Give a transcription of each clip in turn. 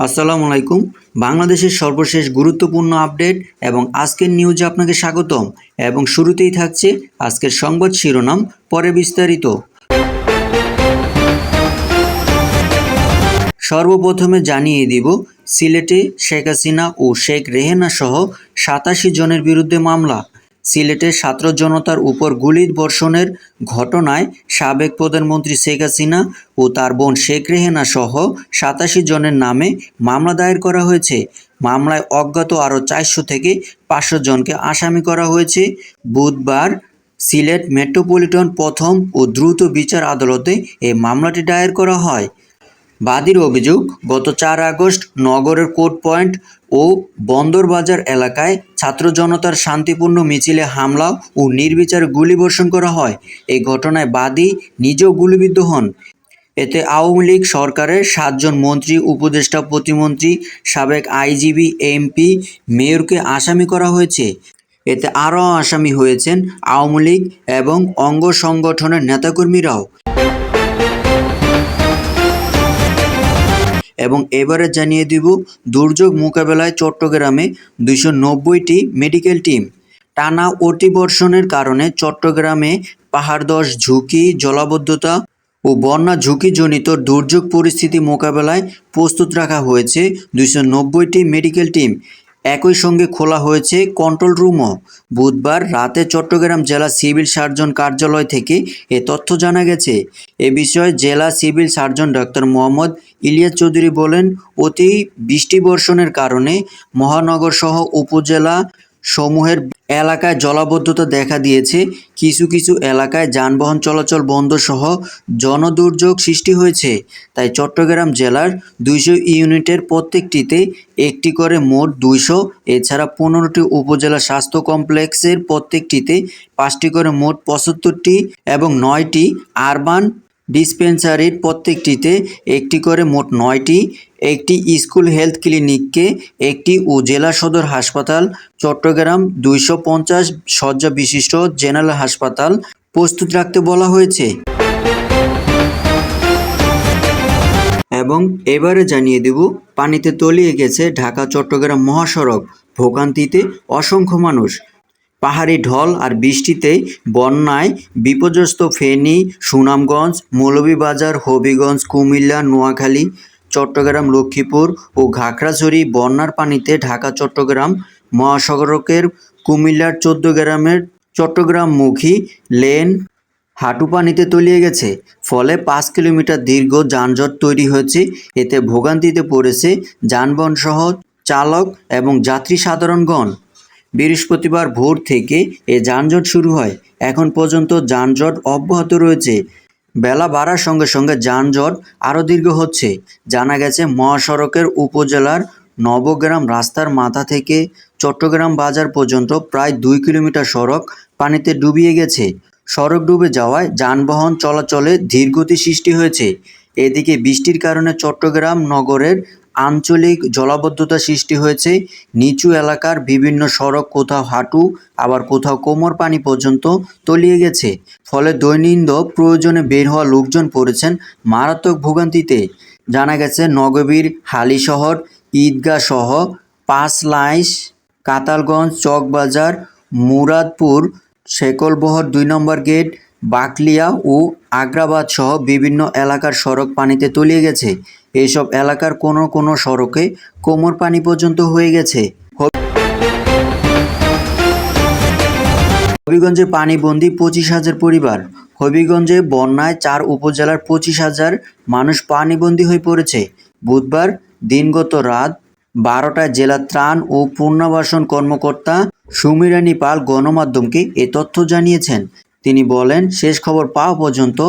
আসসালামু আলাইকুম। বাংলাদেশের সর্বশেষ গুরুত্বপূর্ণ আপডেট এবং আজকের নিউজে আপনাকে স্বাগতম এবং শুরুতেই থাকছে আজকের সংবাদ শিরোনাম, পরে বিস্তারিত। সর্বপ্রথমে জানিয়ে দিব, সিলেটে শেখ হাসিনা ও শেখ রেহেনা সহ সাতাশি জনের বিরুদ্ধে মামলা। সিলেটে ছাত্র জনতার উপর গুলি বর্ষণের ঘটনায় সাবেক প্রধানমন্ত্রী শেখ হাসিনা ও তার বোন শেখ রেহেনা সহ সাতাশি জনের নামে মামলা দায়ের করা হয়েছে। মামলায় অজ্ঞাত আরও চারশো থেকে পাঁচশো জনকে আসামি করা হয়েছে। বুধবার সিলেট মেট্রোপলিটন প্রথম ও দ্রুত বিচার আদালতে এই মামলাটি দায়ের করা হয়। বাদীর অভিযোগ, গত চার আগস্ট নগরের কোর্ট পয়েন্ট ও বন্দরবাজার এলাকায় ছাত্র জনতার শান্তিপূর্ণ মিছিলে হামলা ও নির্বিচার গুলিবর্ষণ করা হয়। এই ঘটনায় বাদী নিজেও গুলিবিদ্ধ হন। এতে আওয়ামী লীগ সরকারের সাতজন মন্ত্রী, উপদেষ্টা, প্রতিমন্ত্রী, সাবেক আইজিবি, এমপি, মেয়রকে আসামি করা হয়েছে। এতে আরও আসামি হয়েছেন আওয়ামী লীগ এবং অঙ্গ সংগঠনের নেতাকর্মীরাও। এবং এবারে জানিয়ে দিব দুর্যোগ মোকাবেলায় চট্টগ্রামে দুশো নব্বইটি মেডিকেল টিম টানা অতিবর্ষণের কারণে চট্টগ্রামে পাহাড়দশ ঝুঁকি, জলাবদ্ধতা ও বন্যা ঝুঁকিজনিত দুর্যোগ পরিস্থিতি মোকাবেলায় প্রস্তুত রাখা হয়েছে দুশো নব্বইটি মেডিকেল টিম একই সঙ্গে খোলা হয়েছে কন্ট্রোল রুমও বুধবার রাতে চট্টগ্রাম জেলা সিভিল সার্জন কার্যালয় থেকে এ তথ্য জানা গেছে। এ বিষয়ে জেলা civil surgeon doctor Mohammad Ilias Chowdhury বলেন, অতি বৃষ্টি বর্ষণের কারণে মহানগরসহ উপজেলা সমূহের এলাকায় জলাবদ্ধতা দেখা দিয়েছে। কিছু কিছু এলাকায় যানবাহন চলাচল বন্ধ সহ জনদুর্যোগ সৃষ্টি হয়েছে। তাই চট্টগ্রাম জেলার দুইশো ইউনিটের প্রত্যেকটিতে একটি করে মোট দুইশো, এছাড়া পনেরোটি উপজেলা স্বাস্থ্য কমপ্লেক্সের প্রত্যেকটিতে পাঁচটি করে মোট পঁচাত্তরটি এবং নয়টি আরবান ডিসপেন্সারির প্রত্যেকটিতে একটি করে মোট নয়টি, একটি স্কুল হেলথ ক্লিনিককে একটি ও জেলা সদর হাসপাতাল, চট্টগ্রাম দুইশো পঞ্চাশ শয্যা বিশিষ্ট জেনারেল হাসপাতাল প্রস্তুত রাখতে বলা হয়েছে। এবং এবারে জানিয়ে দেব, পানিতে তলিয়ে গেছে ঢাকা চট্টগ্রাম মহাসড়ক, ভোগান্তিতে অসংখ্য মানুষ। পাহাড়ি ঢল আর বৃষ্টিতে বন্যায় বিপর্যস্ত ফেনী, সুনামগঞ্জ, মৌলভীবাজার, হবিগঞ্জ, কুমিল্লা, নোয়াখালী, চট্টগ্রাম, লক্ষ্মীপুর ও ঘাগড়াছড়ি বন্যার পানিতে ঢাকা, চট্টগ্রাম, মহাসড়কের কুমিল্লার চোদ্দ গ্রামের চট্টগ্রামমুখী লেন হাঁটু পানিতে তলিয়ে গেছে। ফলে পাঁচ কিলোমিটার দীর্ঘ যানজট তৈরি হয়েছে। এতে ভোগান্তিতে পড়েছে যানবাহন সহ চালক এবং যাত্রী সাধারণগণ বৃহস্পতিবার ভোর থেকে এ যানজট শুরু হয়। এখন পর্যন্ত যানজট অব্যাহত রয়েছে। বেলা বাড়ার সঙ্গে সঙ্গে যানজট আরও দীর্ঘ হচ্ছে। জানা গেছে, মহাসড়কের উপজেলার নবগ্রাম রাস্তার মাথা থেকে চট্টগ্রাম বাজার পর্যন্ত প্রায় দুই কিলোমিটার সড়ক পানিতে ডুবিয়ে গেছে। সড়ক ডুবে যাওয়ায় যানবাহন চলাচলে ধীরগতি সৃষ্টি হয়েছে। এদিকে বৃষ্টির কারণে চট্টগ্রাম নগরের আঞ্চলিক জলাবদ্ধতা সৃষ্টি হয়েছে। নিচু এলাকার বিভিন্ন সড়ক, কোথাও হাঁটু, আবার কোথাও কোমর পানি পর্যন্ত তলিয়ে গেছে। ফলে দৈনন্দিন প্রয়োজনে বের হওয়া লোকজন পড়েছেন মারাত্মক ভোগান্তিতে। জানা গেছে নগবীর হালিশহর ঈদগাহ সহ পাঁচলাইশ, কাতালগঞ্জ, চকবাজার, মুরাদপুর, শেকলবহর দুই নম্বর গেট বাকলিয়া ও আগ্রাবাদ সহ বিভিন্ন এলাকার সড়ক পানিতে তলিয়ে গেছে। এইসব এলাকার কোনো কোনো সড়কে কোমর পানি পর্যন্ত হয়ে গেছে। হবিগঞ্জে পানিবন্দি পঁচিশ হাজার পরিবার। হবিগঞ্জে বন্যায় চার উপজেলার পঁচিশ হাজার মানুষ পানিবন্দি হয়ে পড়েছে। বুধবার দিনগত রাত বারোটায় জেলা ত্রাণ ও পুনর্বাসন কর্মকর্তা সুমিরানী পাল গণমাধ্যমকে এ তথ্য জানিয়েছেন। তিনি বলেন, শেষ খবর পাওয়া পর্যন্ত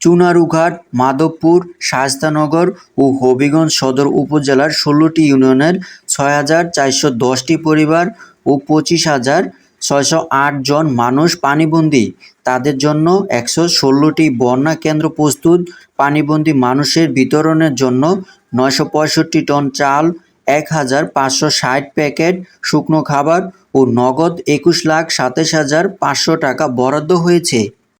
চুনারুঘাট, মাধবপুর, শায়স্তানগর ও হবিগঞ্জ সদর উপজেলার ষোলোটি ইউনিয়নের ছয় হাজার চারশো দশটি পরিবার ও পঁচিশ হাজার ছয়শো আট জন মানুষ পানিবন্দী। তাদের জন্য একশো ষোলোটি বন্যা কেন্দ্র প্রস্তুত। পানিবন্দী মানুষের বিতরণের জন্য নয়শো পঁয়ষট্টি টন চাল এক হাজার পাঁচশো ষাট প্যাকেট শুকনো খাবার ও নগদ একুশ লাখ সাতাশ হাজার পাঁচশো টাকা বরাদ্দ হয়েছে।